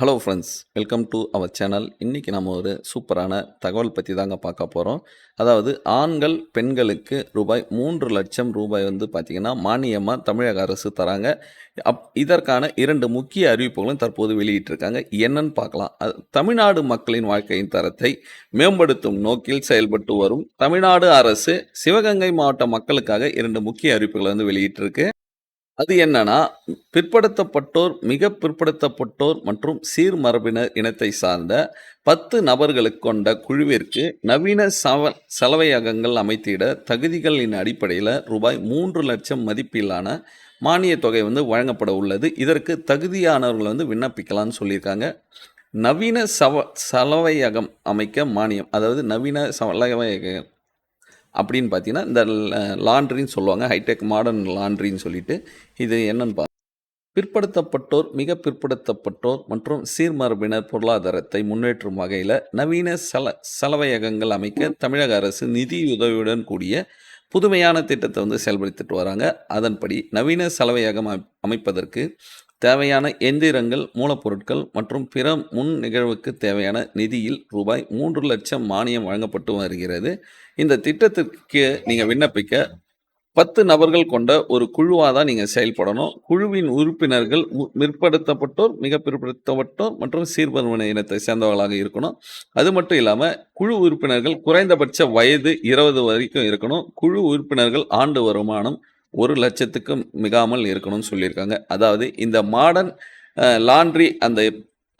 Hello friends welcome to our channel இன்றைக்கி நம்ம ஒரு சூப்பரான தகவல் பற்றி தாங்க பார்க்க போகிறோம் அதாவது ஆண்கள் பெண்களுக்கு ரூபாய் மூன்று லட்சம் ரூபாய் வந்து பார்த்திங்கன்னா மானியமாக தமிழக அரசு தராங்க. அப் இதற்கான இரண்டு முக்கிய அறிவிப்புகளும் தற்போது வெளியிட்டிருக்காங்க. என்னன்னு பார்க்கலாம். அது தமிழ்நாடு மக்களின் வாழ்க்கையின் தரத்தை மேம்படுத்தும் நோக்கில் செயல்பட்டு வரும் தமிழ்நாடு அரசு சிவகங்கை மாவட்ட மக்களுக்காக இரண்டு முக்கிய அறிவிப்புகளை வந்து வெளியிட்டிருக்கு. அது என்னன்னா பிற்படுத்தப்பட்டோர் மிக பிற்படுத்தப்பட்டோர் மற்றும் சீர்மரபினர் இனத்தை சார்ந்த பத்து நபர்களுக்கு கொண்ட குழுவிற்கு நவீன சவ சலவையகங்கள் அமைத்திட தகுதிகளின் அடிப்படையில் ரூபாய் மூன்று லட்சம் மதிப்பிலான மானிய தொகை வந்து வழங்கப்பட உள்ளது. இதற்கு தகுதியானவர்கள் வந்து விண்ணப்பிக்கலாம்னு சொல்லியிருக்காங்க. நவீன சவ சலவையகம் அமைக்க மானியம் அதாவது நவீன சலவையகம் அப்படின்னு பார்த்தீங்கன்னா இந்த லாண்ட்ரின்னு சொல்லுவாங்க ஹைடெக் மாடர்ன் லாண்ட்ரின்னு சொல்லிட்டு இது என்னன்னு பா பிற்படுத்தப்பட்டோர் மிக பிற்படுத்தப்பட்டோர் மற்றும் சீர்மரபினர் பொருளாதாரத்தை முன்னேற்றும் வகையில் நவீன சல சலவையகங்கள் அமைக்க தமிழக அரசு நிதியுதவியுடன் கூடிய புதுமையான திட்டத்தை வந்து செயல்படுத்திட்டு வராங்க. அதன்படி நவீன சலவையகம் அமை- அமைப்பதற்கு தேவையான எந்திரங்கள் மூலப்பொருட்கள் மற்றும் பிற முன் நிகழ்வுக்கு தேவையான நிதியில் ரூபாய் மூன்று லட்சம் மானியம் வழங்கப்பட்டு வருகிறது. இந்த திட்டத்திற்கு நீங்கள் விண்ணப்பிக்க பத்து நபர்கள் கொண்ட ஒரு குழுவாக தான் நீங்கள் செயல்படணும். குழுவின் உறுப்பினர்கள் பிற்படுத்தப்பட்டோர் மிக பிற்படுத்தப்பட்டோர் மற்றும் சீர்பருமன இனத்தை சேர்ந்தவர்களாக இருக்கணும். அது மட்டும் இல்லாமல் குழு உறுப்பினர்கள் குறைந்தபட்ச வயது இருபது வரைக்கும் இருக்கணும். குழு உறுப்பினர்கள் ஆண்டு வருமானம் ஒரு லட்சத்துக்கும் மிகாமல் இருக்கணும்னு சொல்லியிருக்காங்க. அதாவது இந்த மாடர்ன் லாண்ட்ரி அந்த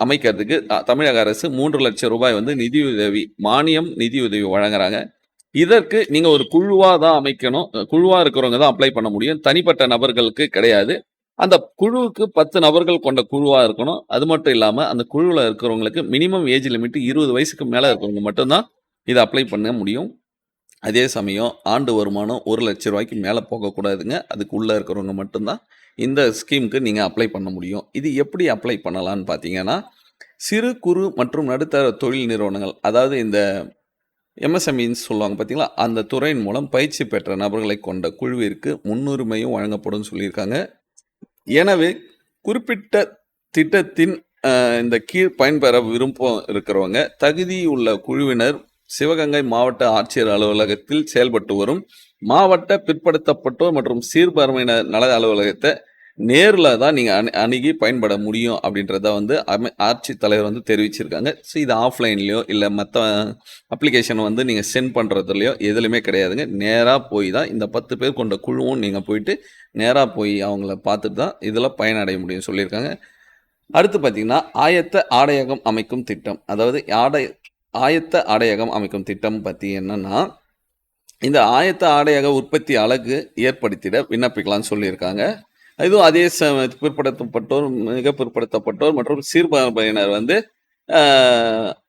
அமைக்கிறதுக்கு தமிழக அரசு மூன்று லட்சம் ரூபாய் வந்து நிதியுதவி மானியம் நிதியுதவி வழங்குறாங்க. இதற்கு நீங்கள் ஒரு குழுவாக தான் அமைக்கணும். குழுவாக இருக்கிறவங்க தான் அப்ளை பண்ண முடியும். தனிப்பட்ட நபர்களுக்கு கிடையாது. அந்த குழுவுக்கு பத்து நபர்கள் கொண்ட குழுவாக இருக்கணும். அது மட்டும் இல்லாமல் அந்த குழுவில் இருக்கிறவங்களுக்கு மினிமம் ஏஜ் லிமிட் இருபது வயசுக்கு மேலே இருக்கிறவங்க மட்டும்தான் இதை அப்ளை பண்ண முடியும். அதே சமயம் ஆண்டு வருமானம் ஒரு லட்ச ரூபாய்க்கு மேலே போகக்கூடாதுங்க. அதுக்கு உள்ளே இருக்கிறவங்க மட்டும்தான் இந்த ஸ்கீமுக்கு நீங்கள் அப்ளை பண்ண முடியும். இது எப்படி அப்ளை பண்ணலான்னு பார்த்தீங்கன்னா சிறு குறு மற்றும் நடுத்தர தொழில் நிறுவனங்கள் அதாவது இந்த எம்எஸ்எம்இன்னு சொல்லுவாங்க பார்த்தீங்களா அந்த துறையின் மூலம் பயிற்சி பெற்ற நபர்களை கொண்ட குழுவிற்கு முன்னுரிமையும் வழங்கப்படும் சொல்லியிருக்காங்க. எனவே குறிப்பிட்ட திட்டத்தின் இந்த கீழ் பயன்பெற விருப்பம் இருக்கிறவங்க தகுதி உள்ள குழுவினர் சிவகங்கை மாவட்ட ஆட்சியர் அலுவலகத்தில் செயல்பட்டு வரும் மாவட்ட பிற்படுத்தப்பட்டோர் மற்றும் சீர்பருமையினர் நல அலுவலகத்தை நேரில் தான் நீங்கள் அணு அணுகி பயன்பட முடியும் அப்படின்றத வந்து அமை ஆட்சித்தலைவர் வந்து தெரிவிச்சிருக்காங்க. ஸோ இது ஆஃப்லைன்லேயோ இல்லை மற்ற அப்ளிகேஷன் வந்து நீங்கள் சென்ட் பண்ணுறதுலையோ எதுலையுமே கிடையாதுங்க. நேராக போய் தான் இந்த பத்து பேர் கொண்ட குழுவும் நீங்கள் போயிட்டு நேராக போய் அவங்கள பார்த்துட்டு தான் இதில் பயனடைய முடியும் சொல்லியிருக்காங்க. அடுத்து பார்த்தீங்கன்னா ஆயத்த ஆடையகம் அமைக்கும் திட்டம். அதாவது ஆடை ஆயத்த ஆடையகம் அமைக்கும் திட்டம் பற்றி என்னென்னா இந்த ஆயத்த ஆடையக உற்பத்தி அலகு ஏற்படுத்திட விண்ணப்பிக்கலாம்னு சொல்லியிருக்காங்க. இதுவும் அதே ச பிற்படுத்தப்பட்டோர் மிக பிற்படுத்தப்பட்டோர் மற்றும் சீர்பார்மையினர் வந்து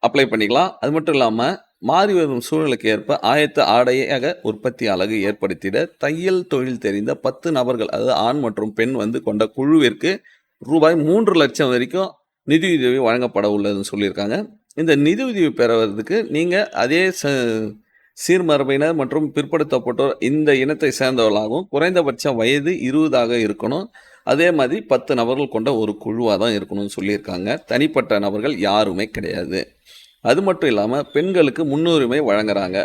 அப்ளை பண்ணிக்கலாம். அது மட்டும் இல்லாமல் மாறி வரும் சூழலுக்கு ஏற்ப ஆயத்த ஆடையக உற்பத்தி அலகு ஏற்படுத்திட தையல் தொழில் தெரிந்த பத்து நபர்கள் அதாவது ஆண் மற்றும் பெண் வந்து கொண்ட குழுவிற்கு ரூபாய் மூன்று லட்சம் வரைக்கும் நிதியுதவி வழங்கப்பட உள்ளதுன்னு சொல்லியிருக்காங்க. இந்த நிதியுதவி பெறுவதற்கு நீங்கள் அதே ச சீர்மரபினர் மற்றும் பிற்படுத்தப்பட்டோர் இந்த இனத்தை சேர்ந்தவர்களாகவும் குறைந்தபட்ச வயது இருபதாக இருக்கணும். அதே மாதிரி பத்து நபர்கள் கொண்ட ஒரு குழுவாக தான் இருக்கணும்னு சொல்லியிருக்காங்க. தனிப்பட்ட நபர்கள் யாருமே கிடையாது. அது மட்டும் இல்லாமல் பெண்களுக்கு முன்னுரிமை வழங்குறாங்க.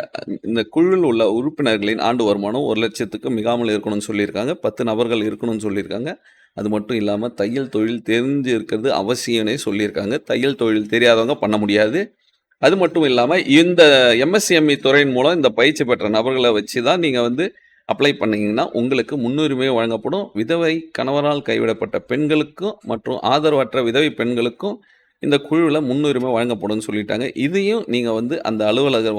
இந்த குழுவில் உள்ள உறுப்பினர்களின் ஆண்டு வருமானம் ஒரு லட்சத்துக்கு மிகாமல் இருக்கணும்னு சொல்லியிருக்காங்க. பத்து நபர்கள் இருக்கணும்னு சொல்லியிருக்காங்க. அது மட்டும் இல்லாமல் தையல் தொழில் தெரிஞ்சு இருக்கிறது அவசியம்னே சொல்லியிருக்காங்க. தையல் தொழில் தெரியாதவங்க பண்ண முடியாது. அது மட்டும் இல்லாமல் இந்த எம்எஸ்சிஎம்இ துறையின் மூலம் இந்த பயிற்சி பெற்ற நபர்களை வச்சு தான் நீங்கள் வந்து அப்ளை பண்ணிங்கன்னா உங்களுக்கு முன்னுரிமை வழங்கப்படும். விதவை கணவரால் கைவிடப்பட்ட பெண்களுக்கும் மற்றும் ஆதரவற்ற விதவை பெண்களுக்கும் இந்த குழுவில் முன்னுரிமை வழங்கப்படும் சொல்லிட்டாங்க. இதையும் நீங்கள் வந்து அந்த அலுவலக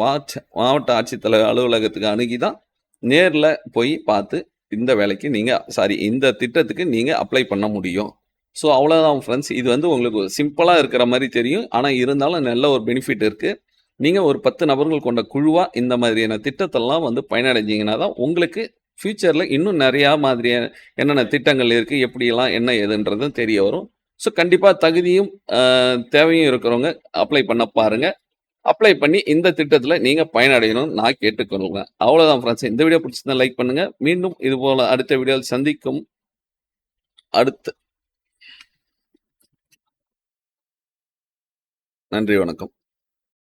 மாவட்ட ஆட்சித்தலைவர் அலுவலகத்துக்கு அணுகி தான் நேரில் போய் பார்த்து இந்த வேலைக்கு நீங்கள் சாரி இந்த திட்டத்துக்கு நீங்கள் அப்ளை பண்ண முடியும். ஸோ அவ்வளோதான் ஃப்ரெண்ட்ஸ் இது வந்து உங்களுக்கு சிம்பிளாக இருக்கிற மாதிரி தெரியும். ஆனால் இருந்தாலும் நல்ல ஒரு பெனிஃபிட் இருக்குது நீங்கள் ஒரு பத்து நபர்கள் கொண்ட குழுவாக இந்த மாதிரியான திட்டத்தெல்லாம் வந்து பயனடைஞ்சிங்கன்னா தான் உங்களுக்கு ஃப்யூச்சரில் இன்னும் நிறையா மாதிரியான என்னென்ன திட்டங்கள் இருக்குது எப்படியெல்லாம் என்ன ஏதுன்றதும் தெரிய வரும். ஸோ கண்டிப்பாக தகுதியும் தேவையும் இருக்கிறவங்க அப்ளை பண்ண பாருங்கள் அப்ளை பண்ணி இந்த திட்டத்தில் நீங்கள் பயனடையணும்னு நான் கேட்டுக்கொள்வேன் அவ்வளோதான் ஃப்ரெண்ட்ஸ் இந்த வீடியோ பிடிச்சிருந்தா லைக் பண்ணுங்கள் மீண்டும் இது போல் அடுத்த வீடியோவில் சந்திக்கும். அடுத்து. நன்றி, வணக்கம்.